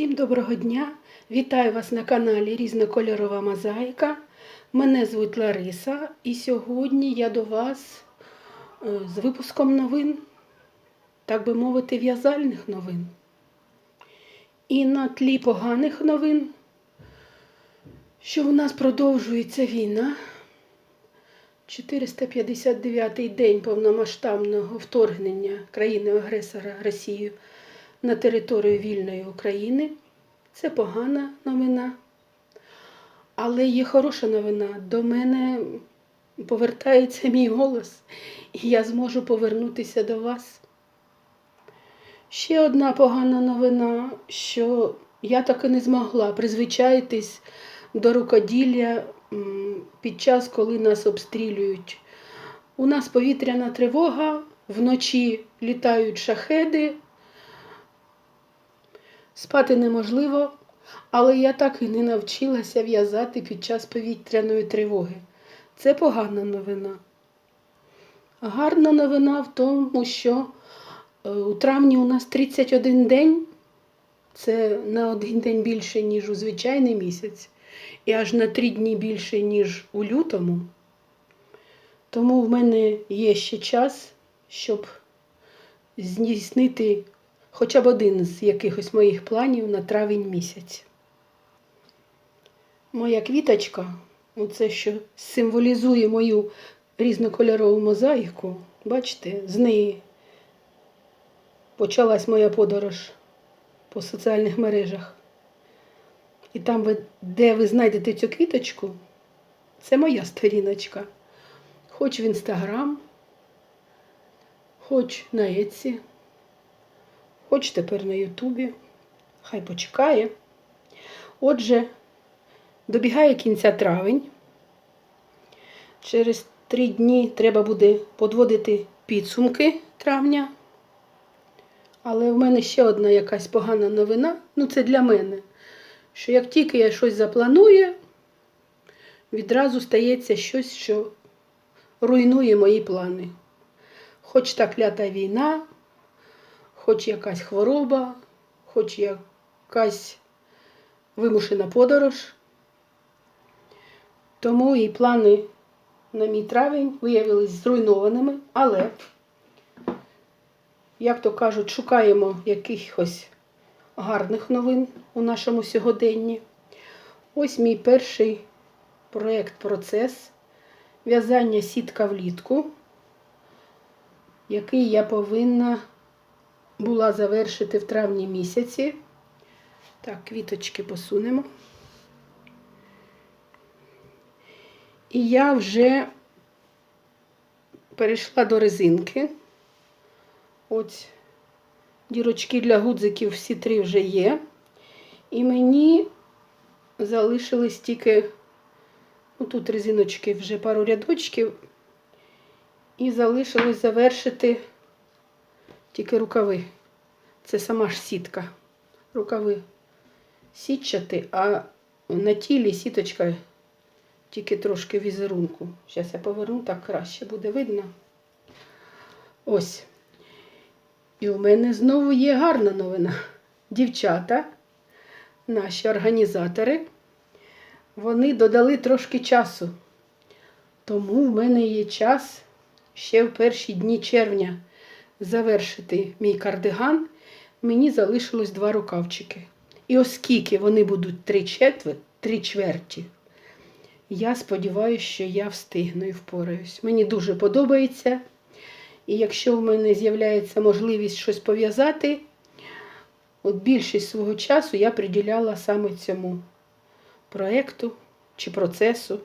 Всім доброго дня! Вітаю вас на каналі Різнокольорова Мозаїка. Мене звуть Лариса, і сьогодні я до вас е, з випуском новин, так би мовити, в'язальних новин. І на тлі поганих новин, що в нас продовжується війна. 459-й день повномасштабного вторгнення країни-агресора Росії на територію вільної України. Це погана новина. Але є хороша новина. До мене повертається мій голос, і я зможу повернутися до вас. Ще одна погана новина, що я так і не змогла призвичаїтись до рукоділля під час, коли нас обстрілюють. У нас повітряна тривога, вночі літають шахеди. Спати неможливо, але я так і не навчилася в'язати під час повітряної тривоги. Це погана новина. Гарна новина в тому, що е, у травні у нас 31 день, це на один день більше, ніж у звичайний місяць, і аж на три дні більше, ніж у лютому. Тому в мене є ще час, щоб здійснити хоча б один з якихось моїх планів на травень місяць. Моя квіточка, оце що символізує мою різнокольорову мозаїку, бачите, з неї почалась моя подорож по соціальних мережах. І там, ви- де ви знайдете цю квіточку, це моя сторіночка. Хоч в інстаграм, хоч на Etsy, хоч тепер на Ютубі. Хай почекає. Отже, добігає кінця травень. Через три дні треба буде подводити підсумки травня. Але в мене ще одна якась погана новина. Ну, це для мене. Що як тільки я щось запланую, відразу стається щось, що руйнує мої плани. Хоч та клята війна, хоч якась хвороба, хоч якась вимушена подорож. Тому і плани на мій травень виявились зруйнованими, але, як то кажуть, шукаємо якихось гарних новин у нашому сьогоденні. Ось мій перший проєкт процес в'язання сітка влітку, який я повинна була завершити в травні місяці. Так, квіточки посунемо. І я вже перейшла до резинки. Ось дірочки для гудзиків всі три вже є. І мені залишились тільки, ну тут резиночки вже пару рядочків. І залишилось завершити тільки рукави. Це сама ж сітка. Рукави сітчати, а на тілі сіточка тільки трошки візерунку. Зараз я поверну, так краще буде видно. Ось. І у мене знову є гарна новина. Дівчата, наші організатори, вони додали трошки часу. Тому в мене є час ще в перші дні червня завершити мій кардиган. Мені залишилось два рукавчики. І оскільки вони будуть три четвер... три чверті, я сподіваюся, що я встигну і впораюсь. Мені дуже подобається. І якщо в мене з'являється можливість щось пов'язати, от більшість свого часу я приділяла саме цьому проєкту чи процесу,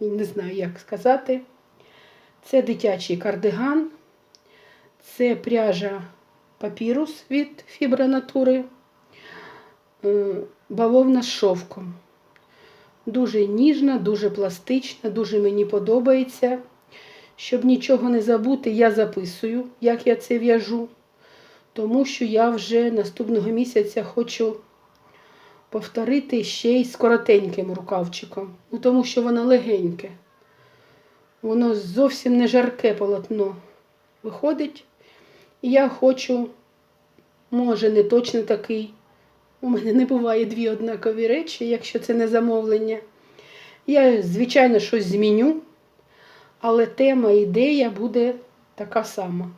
не знаю, як сказати. Це дитячий кардиган, це пряжа папірус від фібронатури, е, бавовна з шовком. Дуже ніжна, дуже пластична, дуже мені подобається. Щоб нічого не забути, я записую, як я це в'яжу, тому що я вже наступного місяця хочу повторити ще й з коротеньким рукавчиком, ну, тому що воно легеньке. Воно зовсім не жарке полотно виходить. Я хочу, може, не точно такий У мене не буває дві однакові речі, якщо це не замовлення. Я, звичайно, щось зміню, але тема, ідея буде така сама.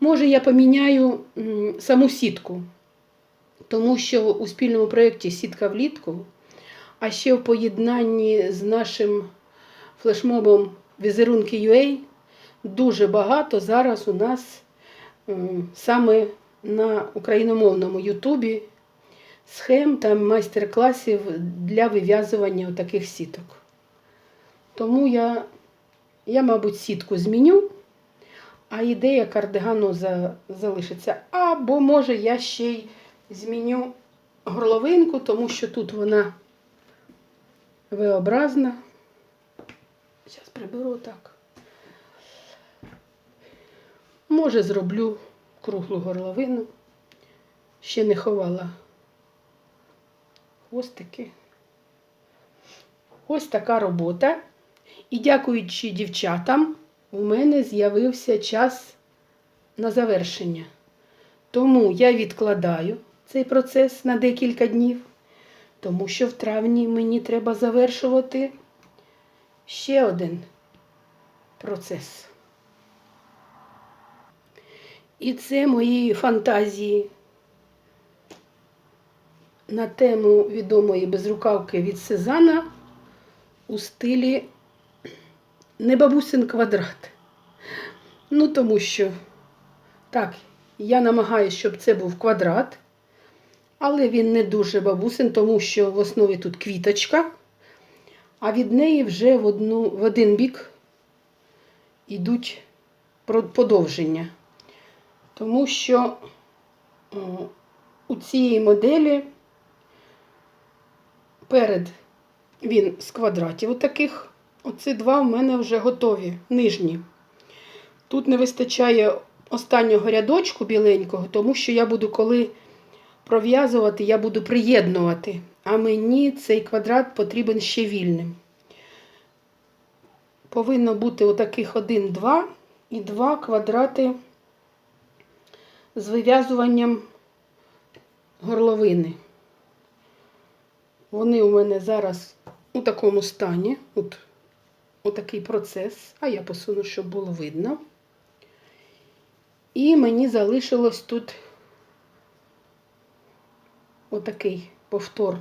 Може, я поміняю саму сітку, тому що у спільному проєкті Сітка влітку, а ще в поєднанні з нашим флешмобом Візерунки UA дуже багато зараз у нас саме на україномовному Ютубі схем та майстер-класів для вив'язування таких сіток. Тому я, я, мабуть, сітку зміню, а ідея кардигану за, залишиться. Або, може, я ще й зміню горловинку, тому що тут вона V-образна. Зараз приберу так. Може, зроблю круглу горловину. Ще не ховала хвостики. Ось така робота. І дякуючи дівчатам, у мене з'явився час на завершення. Тому я відкладаю цей процес на декілька днів, тому що в травні мені треба завершувати ще один процес. І це мої фантазії на тему відомої безрукавки від Сезана у стилі не бабусин квадрат. Ну, тому що, так, я намагаюся, щоб це був квадрат, але він не дуже бабусин, тому що в основі тут квіточка, а від неї вже в, одну, в один бік йдуть подовження. Тому що у цієї моделі перед він з квадратів таких. Оці два в мене вже готові, нижні. Тут не вистачає останнього рядочку біленького, тому що я буду, коли пров'язувати, я буду приєднувати. А мені цей квадрат потрібен ще вільним. Повинно бути отаких один, два і два квадрати з вив'язуванням горловини. Вони у мене зараз у такому стані. От, отакий процес. А я посуну, щоб було видно. І мені залишилось тут отакий повтор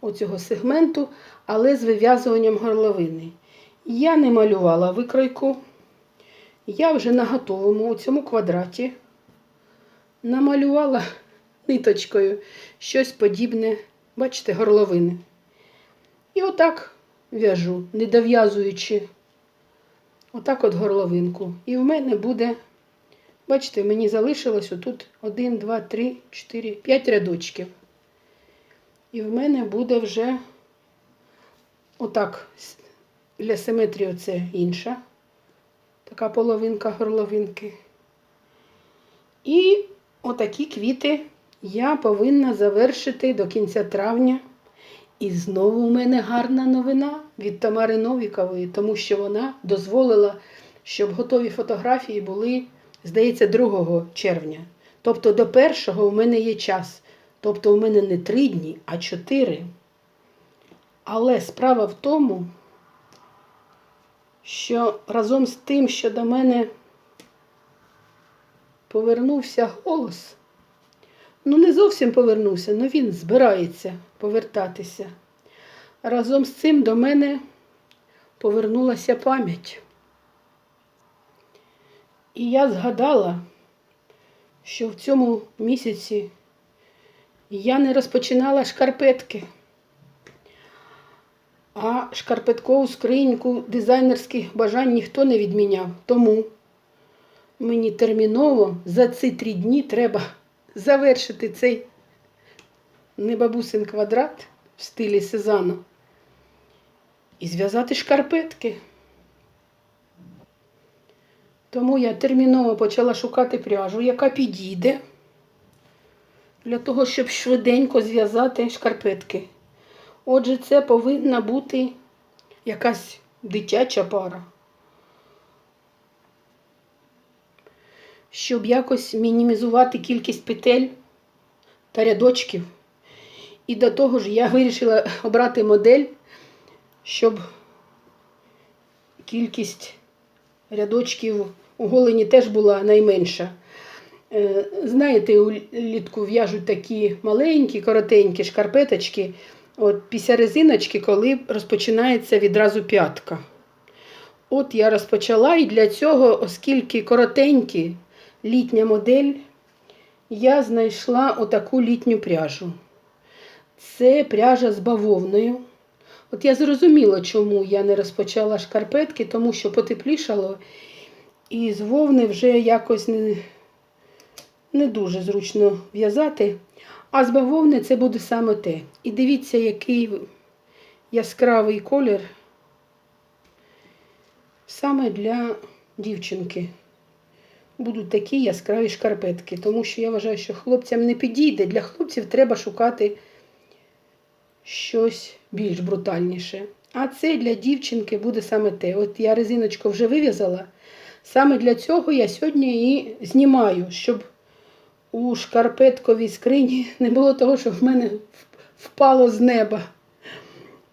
оцього сегменту, але з вив'язуванням горловини. Я не малювала викройку. Я вже на готовому у цьому квадраті намалювала ниточкою щось подібне, бачите, горловини. І отак в'яжу, не дов'язуючи отак от горловинку. І в мене буде, бачите, мені залишилось отут 1, 2, 3, 4, 5 рядочків. І в мене буде вже отак для симетрії це інша. Така половинка горловинки. І отакі квіти я повинна завершити до кінця травня. І знову у мене гарна новина від Тамари Новікової, тому що вона дозволила, щоб готові фотографії були, здається, 2 червня. Тобто до першого у мене є час. Тобто у мене не три дні, а чотири. Але справа в тому, що разом з тим, що до мене повернувся голос, ну не зовсім повернувся, але він збирається повертатися. Разом з цим до мене повернулася пам'ять. І я згадала, що в цьому місяці я не розпочинала шкарпетки, а шкарпеткову скриньку дизайнерських бажань ніхто не відміняв. Тому мені терміново за ці три дні треба завершити цей небабусин квадрат в стилі Сезану і зв'язати шкарпетки. Тому я терміново почала шукати пряжу, яка підійде для того, щоб швиденько зв'язати шкарпетки. Отже, це повинна бути якась дитяча пара. Щоб якось мінімізувати кількість петель та рядочків. І до того ж я вирішила обрати модель, щоб кількість рядочків у голені теж була найменша. Е, Знаєте, улітку в'яжуть такі маленькі, коротенькі шкарпеточки, от після резиночки, коли розпочинається відразу п'ятка. От я розпочала, і для цього, оскільки коротенькі літня модель, я знайшла отаку літню пряжу. Це пряжа з бавовною. От я зрозуміла, чому я не розпочала шкарпетки, тому що потеплішало, і з вовни вже якось не, не дуже зручно в'язати. А з бавовни це буде саме те. І дивіться, який яскравий колір саме для дівчинки. Будуть такі яскраві шкарпетки, тому що я вважаю, що хлопцям не підійде. Для хлопців треба шукати щось більш брутальніше. А це для дівчинки буде саме те. От я резиночку вже вив'язала. Саме для цього я сьогодні і знімаю, щоб у шкарпетковій скрині не було того, що в мене впало з неба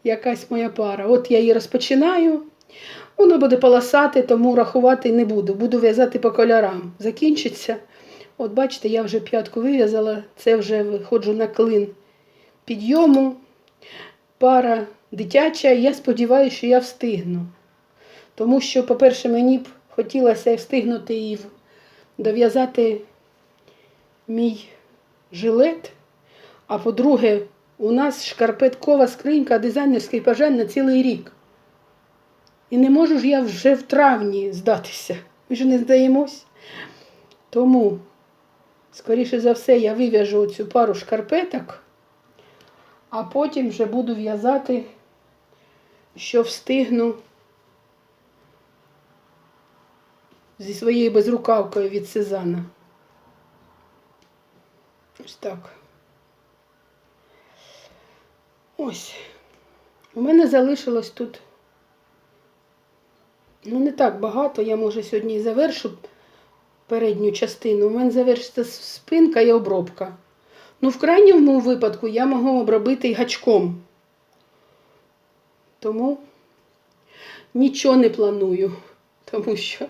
якась моя пара. От я її розпочинаю. Воно буде полосати, тому рахувати не буду. Буду в'язати по кольорам. Закінчиться. От бачите, я вже п'ятку вив'язала, це вже виходжу на клин підйому. Пара дитяча, я сподіваюся, що я встигну. Тому що, по-перше, мені б хотілося встигнути і дов'язати мій жилет. А по-друге, у нас шкарпеткова скринька дизайнерський бажань на цілий рік. І не можу ж я вже в травні здатися. Ми ж не здаємось. Тому, скоріше за все, я вив'яжу цю пару шкарпеток, а потім вже буду в'язати, що встигну зі своєю безрукавкою від Сезана. Ось так. Ось. У мене залишилось тут. Ну, не так багато. Я, може, сьогодні і завершу передню частину. У мене завершиться спинка і обробка. Ну, в крайньому випадку я можу обробити і гачком. Тому нічого не планую, тому що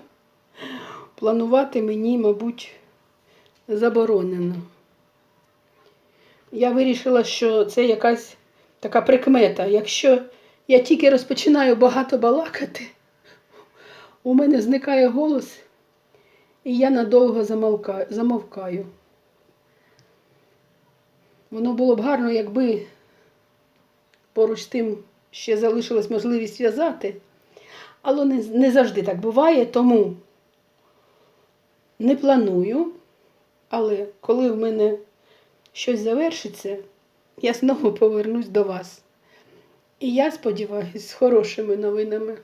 планувати мені, мабуть, заборонено. Я вирішила, що це якась така прикмета. Якщо я тільки розпочинаю багато балакати, у мене зникає голос, і я надовго замовкаю. Воно було б гарно, якби поруч з тим ще залишилась можливість в'язати, але не, не завжди так буває, тому не планую. Але коли в мене щось завершиться, я знову повернусь до вас. І я сподіваюся, з хорошими новинами.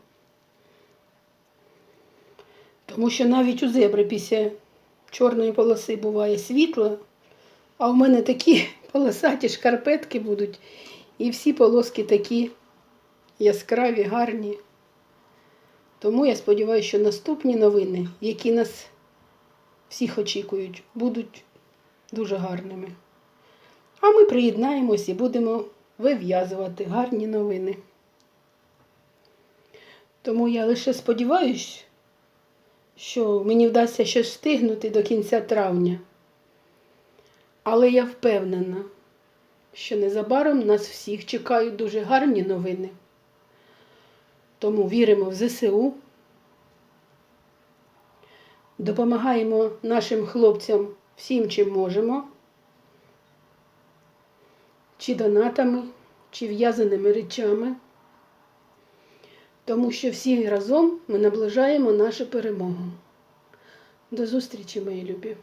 Тому що навіть у зебри після чорної полоси буває світло, а в мене такі полосаті шкарпетки будуть, і всі полоски такі яскраві, гарні. Тому я сподіваюся, що наступні новини, які нас всіх очікують, будуть дуже гарними. А ми приєднаємось і будемо вив'язувати гарні новини. Тому я лише сподіваюся, що мені вдасться щось встигнути до кінця травня. Але я впевнена, що незабаром нас всіх чекають дуже гарні новини. Тому віримо в ЗСУ, допомагаємо нашим хлопцям всім, чим можемо, чи донатами, чи в'язаними речами, тому що всі разом ми наближаємо нашу перемогу. До зустрічі, мої любі!